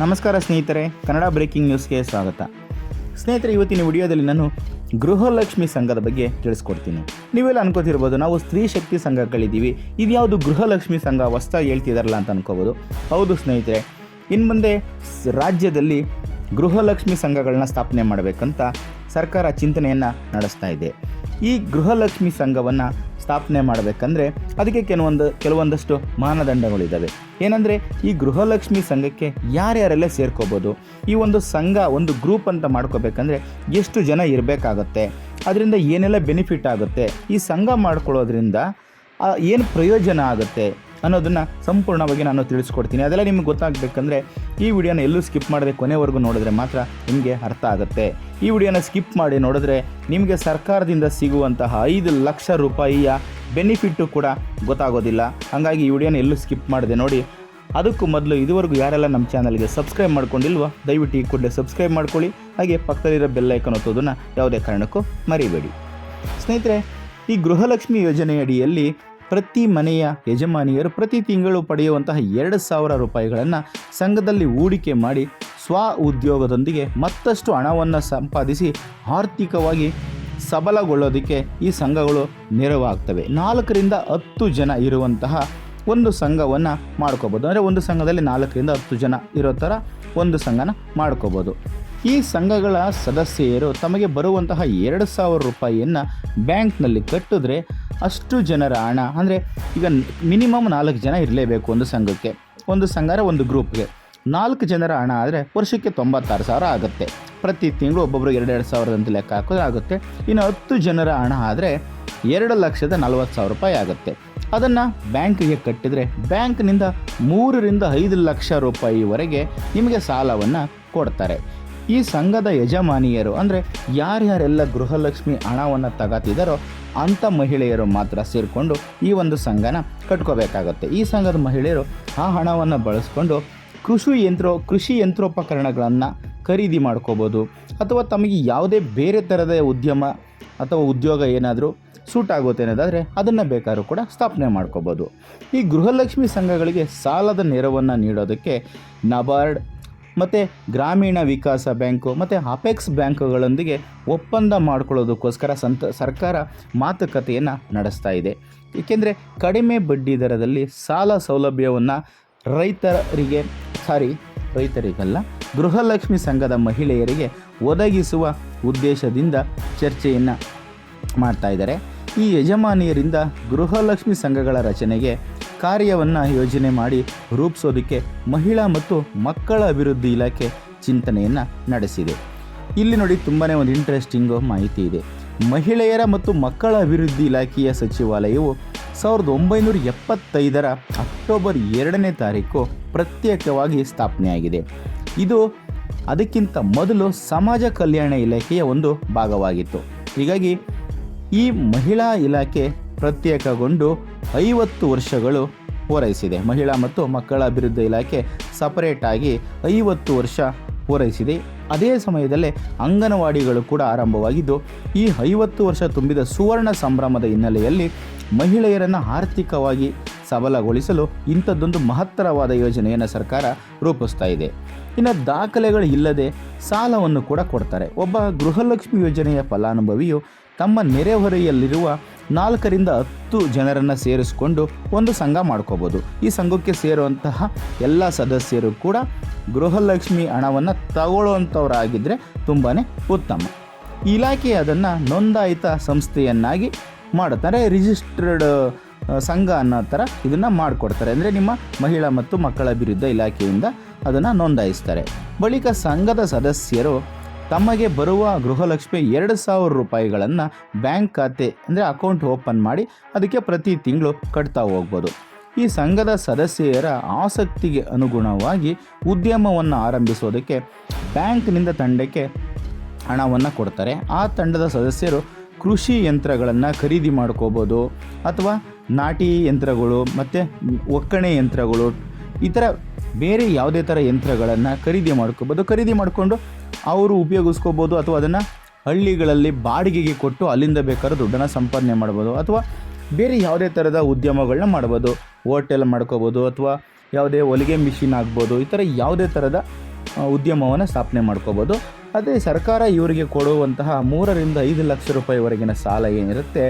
ನಮಸ್ಕಾರ ಸ್ನೇಹಿತರೆ, ಕನ್ನಡ ಬ್ರೇಕಿಂಗ್ ನ್ಯೂಸ್ಗೆ ಸ್ವಾಗತ. ಸ್ನೇಹಿತರೆ, ಇವತ್ತಿನ ವಿಡಿಯೋದಲ್ಲಿ ನಾನು ಗೃಹಲಕ್ಷ್ಮಿ ಸಂಘದ ಬಗ್ಗೆ ತಿಳಿಸ್ಕೊಡ್ತೀನಿ. ನೀವೆಲ್ಲ ಅನ್ಕೋತಿರ್ಬೋದು ನಾವು ಸ್ತ್ರೀ ಶಕ್ತಿ ಸಂಘಗಳಿದ್ದೀವಿ. ಇದ್ಯಾವುದು ಗೃಹಲಕ್ಷ್ಮಿ ಸಂಘ ಹೊಸ್ದಾಗಿ ಹೇಳ್ತಿದಾರಲ್ಲ ಅಂತ ಅನ್ಕೋಬೋದು. ಹೌದು ಸ್ನೇಹಿತರೆ ಇನ್ನು ಮುಂದೆ ರಾಜ್ಯದಲ್ಲಿ ಗೃಹಲಕ್ಷ್ಮಿ ಸಂಘಗಳನ್ನ ಸ್ಥಾಪನೆ ಮಾಡಬೇಕಂತ ಸರ್ಕಾರ ಚಿಂತನೆಯನ್ನು ನಡೆಸ್ತಾ ಇದೆ. ಈ ಗೃಹಲಕ್ಷ್ಮಿ ಸಂಘವನ್ನು ಸ್ಥಾಪನೆ ಮಾಡಬೇಕಂದ್ರೆ, ಅದಕ್ಕೆ ಕೆಲವೊಂದು, ಕೆಲವೊಂದಷ್ಟು ಮಾನದಂಡಗಳಿದ್ದಾವೆ ಏನಂದರೆ ಈ ಗೃಹಲಕ್ಷ್ಮಿ ಸಂಘಕ್ಕೆ ಯಾರ್ಯಾರೆಲ್ಲ ಸೇರ್ಕೋಬೋದು? ಈ ಒಂದು ಸಂಘ, ಒಂದು ಗ್ರೂಪ್ ಅಂತ ಮಾಡ್ಕೋಬೇಕಂದ್ರೆ ಎಷ್ಟು ಜನ ಇರಬೇಕಾಗತ್ತೆ? ಅದರಿಂದ ಏನೆಲ್ಲ ಬೆನಿಫಿಟ್ ಆಗುತ್ತೆ? ಈ ಸಂಘ ಮಾಡ್ಕೊಳ್ಳೋದ್ರಿಂದ ಏನು ಪ್ರಯೋಜನ ಆಗುತ್ತೆ ಅನ್ನೋದನ್ನು ಸಂಪೂರ್ಣವಾಗಿ ನಾನು ತಿಳಿಸ್ಕೊಡ್ತೀನಿ. ಅದೆಲ್ಲ ನಿಮ್ಗೆ ಗೊತ್ತಾಗಬೇಕಂದ್ರೆ ಈ ವಿಡಿಯೋನ ಎಲ್ಲೂ ಸ್ಕಿಪ್ ಮಾಡದೆ ಕೊನೆವರೆಗೂ ನೋಡಿದ್ರೆ ಮಾತ್ರ ನಿಮಗೆ ಅರ್ಥ ಆಗುತ್ತೆ. ಈ ವಿಡಿಯೋನ ಸ್ಕಿಪ್ ಮಾಡಿ ನೋಡಿದ್ರೆ ನಿಮಗೆ ಸರ್ಕಾರದಿಂದ ಸಿಗುವಂತಹ ಐದು ಲಕ್ಷ ರೂಪಾಯಿಯ ಬೆನಿಫಿಟ್ಟು ಕೂಡ ಗೊತ್ತಾಗೋದಿಲ್ಲ. ಹಾಗಾಗಿ ಈ ವಿಡಿಯೋನ ಎಲ್ಲೂ ಸ್ಕಿಪ್ ಮಾಡಿದೆ ನೋಡಿ. ಅದಕ್ಕೂ ಮೊದಲು ಇದುವರೆಗೂ ಯಾರೆಲ್ಲ ನಮ್ಮ ಚಾನಲ್ಗೆ ಸಬ್ಸ್ಕ್ರೈಬ್ ಮಾಡ್ಕೊಂಡಿಲ್ವೋ, ದಯವಿಟ್ಟು ಈ ಕೂಡಲೇ ಸಬ್ಸ್ಕ್ರೈಬ್ ಮಾಡ್ಕೊಳ್ಳಿ. ಹಾಗೆ ಪಕ್ಕದಲ್ಲಿರೋ ಬೆಲ್ಲೈಕನ್ ಒತ್ತೋದನ್ನು ಯಾವುದೇ ಕಾರಣಕ್ಕೂ ಮರಿಬೇಡಿ. ಸ್ನೇಹಿತರೆ, ಈ ಗೃಹಲಕ್ಷ್ಮಿ ಯೋಜನೆಯಡಿಯಲ್ಲಿ ಪ್ರತಿ ಮನೆಯ ಯಜಮಾನಿಯರು ಪ್ರತಿ ತಿಂಗಳು ಪಡೆಯುವಂತಹ ಎರಡು ಸಾವಿರ ರೂಪಾಯಿಗಳನ್ನು ಸಂಘದಲ್ಲಿ ಹೂಡಿಕೆ ಮಾಡಿ ಸ್ವ ಉದ್ಯೋಗದೊಂದಿಗೆ ಮತ್ತಷ್ಟು ಹಣವನ್ನು ಸಂಪಾದಿಸಿ ಆರ್ಥಿಕವಾಗಿ ಸಬಲಗೊಳ್ಳೋದಕ್ಕೆ ಈ ಸಂಘಗಳು ನೆರವಾಗ್ತವೆ. ನಾಲ್ಕರಿಂದ ಹತ್ತು ಜನ ಇರುವಂತಹ ಒಂದು ಸಂಘವನ್ನು ಮಾಡ್ಕೋಬೋದು. ಅಂದರೆ ಒಂದು ಸಂಘದಲ್ಲಿ ನಾಲ್ಕರಿಂದ ಹತ್ತು ಜನ ಇರೋ ಥರ ಒಂದು ಸಂಘನ ಮಾಡ್ಕೋಬೋದು. ಈ ಸಂಘಗಳ ಸದಸ್ಯರು ತಮಗೆ ಬರುವಂತಹ ಎರಡು ಸಾವಿರ ರೂಪಾಯಿಯನ್ನು ಬ್ಯಾಂಕ್ನಲ್ಲಿ ಕಟ್ಟಿದ್ರೆ ಅಷ್ಟು ಜನರ ಹಣ, ಅಂದರೆ ಈಗ ಮಿನಿಮಮ್ ನಾಲ್ಕು ಜನ ಇರಲೇಬೇಕು ಒಂದು ಸಂಘಕ್ಕೆ. ಒಂದು ಸಂಘ ಒಂದು ಗ್ರೂಪ್ಗೆ. ನಾಲ್ಕು ಜನರ ಹಣ ಆದರೆ ವರ್ಷಕ್ಕೆ ತೊಂಬತ್ತಾರು ಸಾವಿರ ಆಗುತ್ತೆ. ಪ್ರತಿ ತಿಂಗಳು ಒಬ್ಬೊಬ್ಬರು ಎರಡೆರಡು ಸಾವಿರದಂತ ಲೆಕ್ಕ ಹಾಕೋದಾಗುತ್ತೆ ಇನ್ನು ಹತ್ತು ಜನರ ಹಣ ಆದರೆ ಎರಡು ಲಕ್ಷದ ನಲವತ್ತು ಸಾವಿರ ರೂಪಾಯಿ ಆಗುತ್ತೆ. ಅದನ್ನು ಬ್ಯಾಂಕಿಗೆ ಕಟ್ಟಿದರೆ ಬ್ಯಾಂಕ್ನಿಂದ ಮೂರರಿಂದ ಐದು ಲಕ್ಷ ರೂಪಾಯಿವರೆಗೆ ನಿಮಗೆ ಸಾಲವನ್ನು ಕೊಡ್ತಾರೆ. ಈ ಸಂಘದ ಯಜಮಾನಿಯರು ಅಂದರೆ ಯಾರ್ಯಾರೆಲ್ಲ ಗೃಹಲಕ್ಷ್ಮಿ ಹಣವನ್ನು ತಗೋತಿದ್ದಾರೋ ಅಂಥ ಮಹಿಳೆಯರು ಮಾತ್ರ ಸೇರಿಕೊಂಡು ಈ ಒಂದು ಸಂಘನ ಕಟ್ಕೋಬೇಕಾಗತ್ತೆ. ಈ ಸಂಘದ ಮಹಿಳೆಯರು ಆ ಹಣವನ್ನು ಬಳಸ್ಕೊಂಡು ಕೃಷಿ ಯಂತ್ರೋ, ಕೃಷಿ ಯಂತ್ರೋಪಕರಣಗಳನ್ನು ಖರೀದಿ ಮಾಡ್ಕೋಬೋದು ಅಥವಾ ತಮಗೆ ಯಾವುದೇ ಬೇರೆ ಥರದ ಉದ್ಯಮ ಅಥವಾ ಉದ್ಯೋಗ ಏನಾದರೂ ಸೂಟ್ ಆಗುತ್ತೆ ಅನ್ನೋದಾದರೆ ಅದನ್ನು ಬೇಕಾದರೂ ಕೂಡ ಸ್ಥಾಪನೆ ಮಾಡ್ಕೋಬೋದು. ಈ ಗೃಹಲಕ್ಷ್ಮಿ ಸಂಘಗಳಿಗೆ ಸಾಲದ ನೆರವನ್ನು ನೀಡೋದಕ್ಕೆ ನಬಾರ್ಡ್ ಮತ್ತು ಗ್ರಾಮೀಣ ವಿಕಾಸ ಬ್ಯಾಂಕು ಮತ್ತು ಅಪೆಕ್ಸ್ ಬ್ಯಾಂಕುಗಳೊಂದಿಗೆ ಒಪ್ಪಂದ ಮಾಡ್ಕೊಳ್ಳೋದಕ್ಕೋಸ್ಕರ ಸಂತ ಸರ್ಕಾರ ಮಾತುಕತೆಯನ್ನು ನಡೆಸ್ತಾ ಇದೆ. ಏಕೆಂದರೆ ಕಡಿಮೆ ಬಡ್ಡಿ ದರದಲ್ಲಿ ಸಾಲ ಸೌಲಭ್ಯವನ್ನು ರೈತರಿಗೆ, ಸಾರಿ ರೈತರಿಗಲ್ಲ ಗೃಹಲಕ್ಷ್ಮಿ ಸಂಘದ ಮಹಿಳೆಯರಿಗೆ ಒದಗಿಸುವ ಉದ್ದೇಶದಿಂದ ಚರ್ಚೆಯನ್ನು ಮಾಡ್ತಾ ಇದ್ದಾರೆ. ಈ ಯಜಮಾನಿಯರಿಂದ ಗೃಹಲಕ್ಷ್ಮಿ ಸಂಘಗಳ ರಚನೆಗೆ ಕಾರ್ಯವನ್ನು ಯೋಜನೆ ಮಾಡಿ ರೂಪಿಸೋದಕ್ಕೆ ಮಹಿಳಾ ಮತ್ತು ಮಕ್ಕಳ ಅಭಿವೃದ್ಧಿ ಇಲಾಖೆ ಚಿಂತನೆಯನ್ನು ನಡೆಸಿದೆ. ಇಲ್ಲಿ ನೋಡಿ ತುಂಬಾ ಒಂದು ಇಂಟ್ರೆಸ್ಟಿಂಗು ಮಾಹಿತಿ ಇದೆ. ಮಹಿಳೆಯರ ಮತ್ತು ಮಕ್ಕಳ ಅಭಿವೃದ್ಧಿ ಇಲಾಖೆಯ ಸಚಿವಾಲಯವು ಸಾವಿರದ ಒಂಬೈನೂರ ಎಪ್ಪತ್ತೈದರ ಅಕ್ಟೋಬರ್ ಎರಡನೇ ತಾರೀಕು ಪ್ರತ್ಯೇಕವಾಗಿ ಸ್ಥಾಪನೆಯಾಗಿದೆ. ಇದು ಅದಕ್ಕಿಂತ ಮೊದಲು ಸಮಾಜ ಕಲ್ಯಾಣ ಇಲಾಖೆಯ ಒಂದು ಭಾಗವಾಗಿತ್ತು. ಹೀಗಾಗಿ ಈ ಮಹಿಳಾ ಇಲಾಖೆ ಪ್ರತ್ಯೇಕಗೊಂಡು ಐವತ್ತು ವರ್ಷಗಳು ಪೂರೈಸಿದೆ. ಮಹಿಳಾ ಮತ್ತು ಮಕ್ಕಳ ಅಭಿವೃದ್ಧಿ ಇಲಾಖೆ ಸಪರೇಟಾಗಿ ಐವತ್ತು ವರ್ಷ ಪೂರೈಸಿದೆ. ಅದೇ ಸಮಯದಲ್ಲೇ ಅಂಗನವಾಡಿಗಳು ಕೂಡ ಆರಂಭವಾಗಿದ್ದು, ಈ ಐವತ್ತು ವರ್ಷ ತುಂಬಿದ ಸುವರ್ಣ ಸಂಭ್ರಮದ ಹಿನ್ನೆಲೆಯಲ್ಲಿ ಮಹಿಳೆಯರನ್ನು ಆರ್ಥಿಕವಾಗಿ ಸಬಲಗೊಳಿಸಲು ಇಂಥದ್ದೊಂದು ಮಹತ್ತರವಾದ ಯೋಜನೆಯನ್ನು ಸರ್ಕಾರ ರೂಪಿಸ್ತಾ ಇದೆ. ಇನ್ನು ದಾಖಲೆಗಳು ಇಲ್ಲದೆ ಸಾಲವನ್ನು ಕೂಡ ಕೊಡ್ತಾರೆ. ಒಬ್ಬ ಗೃಹಲಕ್ಷ್ಮಿ ಯೋಜನೆಯ ಫಲಾನುಭವಿಯು ತಮ್ಮ ನೆರೆಹೊರೆಯಲ್ಲಿರುವ ನಾಲ್ಕರಿಂದ ಹತ್ತು ಜನರನ್ನು ಸೇರಿಸಿಕೊಂಡು ಒಂದು ಸಂಘ ಮಾಡ್ಕೋಬೋದು. ಈ ಸಂಘಕ್ಕೆ ಸೇರುವಂತಹ ಎಲ್ಲ ಸದಸ್ಯರು ಕೂಡ ಗೃಹಲಕ್ಷ್ಮಿ ಹಣವನ್ನು ತಗೊಳ್ಳುವಂಥವರಾಗಿದ್ದರೆ ತುಂಬಾ ಉತ್ತಮ. ಇಲಾಖೆ ಅದನ್ನು ನೋಂದಾಯಿತ ಸಂಸ್ಥೆಯನ್ನಾಗಿ ಮಾಡುತ್ತಾರೆ. ರಿಜಿಸ್ಟರ್ಡ್ ಸಂಘ ಅನ್ನೋ ಥರ ಇದನ್ನು ಮಾಡಿಕೊಡ್ತಾರೆ. ಅಂದರೆ ನಿಮ್ಮ ಮಹಿಳಾ ಮತ್ತು ಮಕ್ಕಳ ಅಭಿವೃದ್ಧಿ ಇಲಾಖೆಯಿಂದ ಅದನ್ನು ನೋಂದಾಯಿಸ್ತಾರೆ. ಬಳಿಕ ಸಂಘದ ಸದಸ್ಯರು ತಮಗೆ ಬರುವ ಗೃಹಲಕ್ಷ್ಮಿ ಎರಡು ಸಾವಿರ ರೂಪಾಯಿಗಳನ್ನು ಬ್ಯಾಂಕ್ ಖಾತೆ ಅಂದರೆ ಅಕೌಂಟ್ ಓಪನ್ ಮಾಡಿ ಅದಕ್ಕೆ ಪ್ರತಿ ತಿಂಗಳು ಕಟ್ತಾ ಹೋಗ್ಬೋದು. ಈ ಸಂಘದ ಸದಸ್ಯರ ಆಸಕ್ತಿಗೆ ಅನುಗುಣವಾಗಿ ಉದ್ಯಮವನ್ನು ಆರಂಭಿಸೋದಕ್ಕೆ ಬ್ಯಾಂಕ್ನಿಂದ ತಂಡಕ್ಕೆ ಹಣವನ್ನು ಕೊಡ್ತಾರೆ. ಆ ತಂಡದ ಸದಸ್ಯರು ಕೃಷಿ ಯಂತ್ರಗಳನ್ನು ಖರೀದಿ ಮಾಡ್ಕೋಬೋದು ಅಥವಾ ನಾಟಿ ಯಂತ್ರಗಳು ಮತ್ತು ಒಕ್ಕಣೆ ಯಂತ್ರಗಳು ಈ ಥರ ಬೇರೆ ಯಾವುದೇ ಥರ ಯಂತ್ರಗಳನ್ನು ಖರೀದಿ ಮಾಡ್ಕೋಬೋದು. ಖರೀದಿ ಮಾಡಿಕೊಂಡು ಅವರು ಉಪಯೋಗಿಸ್ಕೋಬೋದು ಅಥವಾ ಅದನ್ನು ಹಳ್ಳಿಗಳಲ್ಲಿ ಬಾಡಿಗೆಗೆ ಕೊಟ್ಟು ಅಲ್ಲಿಂದ ಬೇಕಾದ್ರೂ ದುಡ್ಡನ್ನು ಸಂಪಾದನೆ ಮಾಡ್ಬೋದು ಅಥವಾ ಬೇರೆ ಯಾವುದೇ ಥರದ ಉದ್ಯಮಗಳನ್ನ ಮಾಡ್ಬೋದು. ಹೋಟೆಲ್ ಮಾಡ್ಕೋಬೋದು ಅಥವಾ ಯಾವುದೇ ಹೊಲಿಗೆ ಮಿಷಿನ್ ಆಗ್ಬೋದು, ಈ ಥರ ಯಾವುದೇ ಥರದ ಉದ್ಯಮವನ್ನು ಸ್ಥಾಪನೆ ಮಾಡ್ಕೋಬೋದು. ಅದೇ ಸರ್ಕಾರ ಇವರಿಗೆ ಕೊಡುವಂತಹ ಮೂರರಿಂದ ಐದು ಲಕ್ಷ ರೂಪಾಯಿವರೆಗಿನ ಸಾಲ ಏನಿರುತ್ತೆ,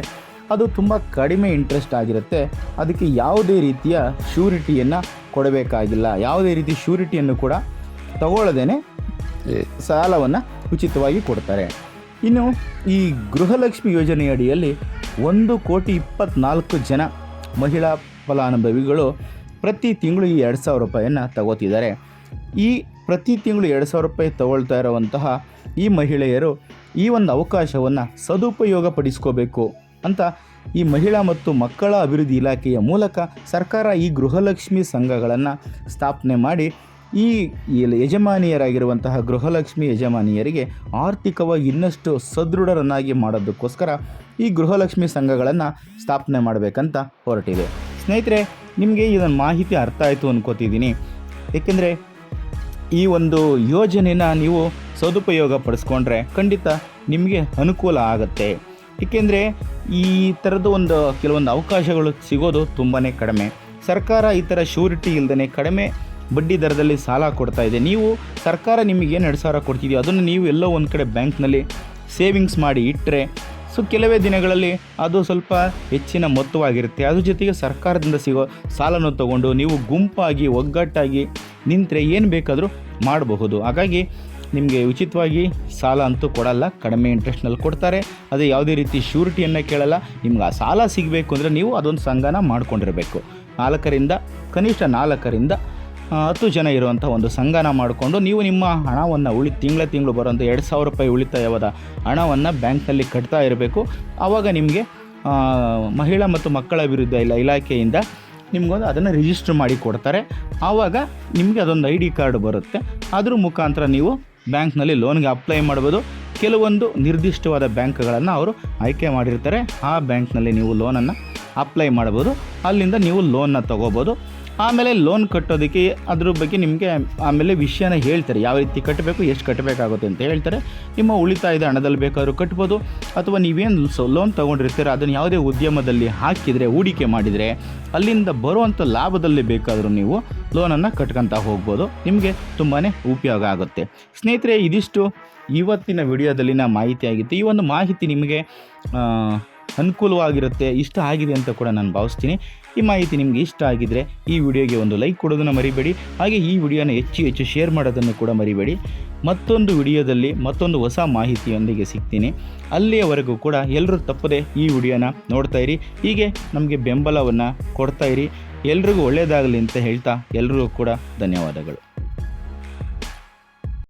ಅದು ತುಂಬ ಕಡಿಮೆ ಇಂಟ್ರೆಸ್ಟ್ ಆಗಿರುತ್ತೆ. ಅದಕ್ಕೆ ಯಾವುದೇ ರೀತಿಯ ಶ್ಯೂರಿಟಿಯನ್ನು ಕೊಡಬೇಕಾಗಿಲ್ಲ. ಯಾವುದೇ ರೀತಿ ಶ್ಯೂರಿಟಿಯನ್ನು ಕೂಡ ತಗೊಳ್ಳದೇನೆ ಸಾಲವನ್ನು ಉಚಿತವಾಗಿ ಕೊಡ್ತಾರೆ. ಇನ್ನು ಈ ಗೃಹಲಕ್ಷ್ಮಿ ಯೋಜನೆಯಡಿಯಲ್ಲಿ ಒಂದು ಕೋಟಿ ಇಪ್ಪತ್ನಾಲ್ಕು ಜನ ಮಹಿಳಾ ಫಲಾನುಭವಿಗಳು ಪ್ರತಿ ತಿಂಗಳು ಈ ಎರಡು ಸಾವಿರ ರೂಪಾಯಿಯನ್ನು ತಗೋತಿದ್ದಾರೆ. ಈ ಪ್ರತಿ ತಿಂಗಳು ಎರಡು ಸಾವಿರ ರೂಪಾಯಿ ತಗೊಳ್ತಾ ಇರುವಂತಹ ಈ ಮಹಿಳೆಯರು ಈ ಒಂದು ಅವಕಾಶವನ್ನು ಸದುಪಯೋಗ ಪಡಿಸ್ಕೋಬೇಕು ಅಂತ ಈ ಮಹಿಳಾ ಮತ್ತು ಮಕ್ಕಳ ಅಭಿವೃದ್ಧಿ ಇಲಾಖೆಯ ಮೂಲಕ ಸರ್ಕಾರ ಈ ಗೃಹಲಕ್ಷ್ಮಿ ಸಂಘಗಳನ್ನು ಸ್ಥಾಪನೆ ಮಾಡಿ ಈ ಯಜಮಾನಿಯರಾಗಿರುವಂತಹ ಗೃಹಲಕ್ಷ್ಮಿ ಯಜಮಾನಿಯರಿಗೆ ಆರ್ಥಿಕವಾಗಿ ಇನ್ನಷ್ಟು ಸದೃಢರನ್ನಾಗಿ ಮಾಡೋದಕ್ಕೋಸ್ಕರ ಈ ಗೃಹಲಕ್ಷ್ಮಿ ಸಂಘಗಳನ್ನು ಸ್ಥಾಪನೆ ಮಾಡಬೇಕಂತ ಹೊರಟಿದೆ. ಸ್ನೇಹಿತರೆ, ನಿಮಗೆ ಇದನ್ನು ಮಾಹಿತಿ ಅರ್ಥ ಆಯಿತು ಅನ್ಕೋತಿದ್ದೀನಿ. ಏಕೆಂದರೆ ಈ ಒಂದು ಯೋಜನೆನ ನೀವು ಸದುಪಯೋಗ ಪಡಿಸ್ಕೊಂಡ್ರೆ ಖಂಡಿತ ನಿಮಗೆ ಅನುಕೂಲ ಆಗುತ್ತೆ. ಏಕೆಂದರೆ ಈ ಥರದ ಒಂದು ಕೆಲವೊಂದು ಅವಕಾಶಗಳು ಸಿಗೋದು ತುಂಬಾ ಕಡಿಮೆ. ಸರ್ಕಾರ ಈ ಥರ ಶ್ಯೂರಿಟಿ ಇಲ್ಲದೇ ಕಡಿಮೆ ಬಡ್ಡಿ ದರದಲ್ಲಿ ಸಾಲ ಕೊಡ್ತಾ ಇದೆ. ನೀವು ಸರ್ಕಾರ ನಿಮಗೆ ಏನು ಎರಡು ಸಾವಿರ ಕೊಡ್ತಿದೆಯೋ ಅದನ್ನು ನೀವು ಎಲ್ಲೋ ಒಂದು ಕಡೆ ಬ್ಯಾಂಕ್ನಲ್ಲಿ ಸೇವಿಂಗ್ಸ್ ಮಾಡಿ ಇಟ್ಟರೆ ಸೊ ಕೆಲವೇ ದಿನಗಳಲ್ಲಿ ಅದು ಸ್ವಲ್ಪ ಹೆಚ್ಚಿನ ಮೊತ್ತವಾಗಿರುತ್ತೆ. ಅದ್ರ ಜೊತೆಗೆ ಸರ್ಕಾರದಿಂದ ಸಿಗೋ ಸಾಲನ ತಗೊಂಡು ನೀವು ಗುಂಪಾಗಿ, ಒಗ್ಗಟ್ಟಾಗಿ ನಿಂತರೆ ಏನು ಬೇಕಾದರೂ ಮಾಡಬಹುದು. ಹಾಗಾಗಿ ನಿಮಗೆ ಉಚಿತವಾಗಿ ಸಾಲ ಅಂತೂ ಕೊಡಲ್ಲ, ಕಡಿಮೆ ಇಂಟ್ರೆಸ್ಟ್ನಲ್ಲಿ ಕೊಡ್ತಾರೆ. ಅದೇ ಯಾವುದೇ ರೀತಿ ಶ್ಯೂರಿಟಿಯನ್ನು ಕೇಳಲ್ಲ, ನಿಮ್ಗೆ ಆ ಸಾಲ ಸಿಗಬೇಕು ಅಂದರೆ ನೀವು ಅದೊಂದು ಸಂಘನ ಮಾಡ್ಕೊಂಡಿರಬೇಕು. ನಾಲ್ಕರಿಂದ, ಕನಿಷ್ಠ ನಾಲ್ಕರಿಂದ ಹತ್ತು ಜನ ಇರುವಂಥ ಒಂದು ಸಂಘನ ಮಾಡಿಕೊಂಡು ನೀವು ನಿಮ್ಮ ಹಣವನ್ನು ಉಳಿ, ತಿಂಗಳ ತಿಂಗಳು ಬರುವಂಥ ಎರಡು ಸಾವಿರ ರೂಪಾಯಿ ಉಳಿತಾಯವಾದ ಹಣವನ್ನು ಬ್ಯಾಂಕ್ನಲ್ಲಿ ಕಟ್ತಾ ಇರಬೇಕು. ಆವಾಗ ನಿಮಗೆ ಮಹಿಳಾ ಮತ್ತು ಮಕ್ಕಳ ಅಭಿವೃದ್ಧಿ ಇಲ್ಲ ಇಲಾಖೆಯಿಂದ ನಿಮಗೊಂದು ಅದನ್ನು ರಿಜಿಸ್ಟರ್ ಮಾಡಿ ಕೊಡ್ತಾರೆ. ಆವಾಗ ನಿಮಗೆ ಅದೊಂದು ಐ ಡಿ ಕಾರ್ಡ್ ಬರುತ್ತೆ. ಅದ್ರ ಮುಖಾಂತರ ನೀವು ಬ್ಯಾಂಕ್ನಲ್ಲಿ ಲೋನ್ಗೆ ಅಪ್ಲೈ ಮಾಡ್ಬೋದು. ಕೆಲವೊಂದು ನಿರ್ದಿಷ್ಟವಾದ ಬ್ಯಾಂಕ್ಗಳನ್ನು ಅವರು ಆಯ್ಕೆ ಮಾಡಿರ್ತಾರೆ. ಆ ಬ್ಯಾಂಕ್ನಲ್ಲಿ ನೀವು ಲೋನನ್ನು ಅಪ್ಲೈ ಮಾಡ್ಬೋದು. ಅಲ್ಲಿಂದ ನೀವು ಲೋನ್ನ ತೊಗೋಬೋದು. ಆಮೇಲೆ ಲೋನ್ ಕಟ್ಟೋದಕ್ಕೆ ಅದ್ರ ಬಗ್ಗೆ ನಿಮಗೆ ಆಮೇಲೆ ವಿಷಯನ ಹೇಳ್ತಾರೆ. ಯಾವ ರೀತಿ ಕಟ್ಟಬೇಕು, ಎಷ್ಟು ಕಟ್ಟಬೇಕಾಗುತ್ತೆ ಅಂತ ಹೇಳ್ತಾರೆ. ನಿಮ್ಮ ಉಳಿತಾಯದ ಹಣದಲ್ಲಿ ಬೇಕಾದರೂ ಕಟ್ಬೋದು, ಅಥವಾ ನೀವೇನು ಸೊ ಲೋನ್ ತೊಗೊಂಡಿರ್ತೀರ, ಅದನ್ನು ಯಾವುದೇ ಉದ್ಯಮದಲ್ಲಿ ಹಾಕಿದರೆ, ಹೂಡಿಕೆ ಮಾಡಿದರೆ, ಅಲ್ಲಿಂದ ಬರುವಂಥ ಲಾಭದಲ್ಲಿ ಬೇಕಾದರೂ ನೀವು ಲೋನನ್ನು ಕಟ್ಕೊತಾ ಹೋಗ್ಬೋದು. ನಿಮಗೆ ತುಂಬಾ ಉಪಯೋಗ ಆಗುತ್ತೆ. ಸ್ನೇಹಿತರೆ, ಇದಿಷ್ಟು ಇವತ್ತಿನ ವಿಡಿಯೋದಲ್ಲಿನ ಮಾಹಿತಿ ಆಗಿತ್ತು. ಈ ಒಂದು ಮಾಹಿತಿ ನಿಮಗೆ ಅನುಕೂಲವಾಗಿರುತ್ತೆ, ಇಷ್ಟ ಆಗಿದೆ ಅಂತ ಕೂಡ ನಾನು ಭಾವಿಸ್ತೀನಿ. ಈ ಮಾಹಿತಿ ನಿಮಗೆ ಇಷ್ಟ ಆಗಿದ್ದರೆ ಈ ವಿಡಿಯೋಗೆ ಒಂದು ಲೈಕ್ ಕೊಡೋದನ್ನು ಮರಿಬೇಡಿ. ಹಾಗೆ ಈ ವಿಡಿಯೋನ ಹೆಚ್ಚು ಹೆಚ್ಚು ಶೇರ್ ಮಾಡೋದನ್ನು ಕೂಡ ಮರಿಬೇಡಿ. ಮತ್ತೊಂದು ವಿಡಿಯೋದಲ್ಲಿ ಮತ್ತೊಂದು ಹೊಸ ಮಾಹಿತಿಯೊಂದಿಗೆ ಸಿಗ್ತೀನಿ. ಅಲ್ಲಿಯವರೆಗೂ ಕೂಡ ಎಲ್ಲರೂ ತಪ್ಪದೆ ಈ ವಿಡಿಯೋನ ನೋಡ್ತಾ ಇರಿ. ಹೀಗೆ ನಮಗೆ ಬೆಂಬಲವನ್ನು ಕೊಡ್ತಾ ಇರಿ. ಎಲ್ರಿಗೂ ಒಳ್ಳೆಯದಾಗಲಿ ಅಂತ ಹೇಳ್ತಾ ಎಲ್ರಿಗೂ ಕೂಡ ಧನ್ಯವಾದಗಳು.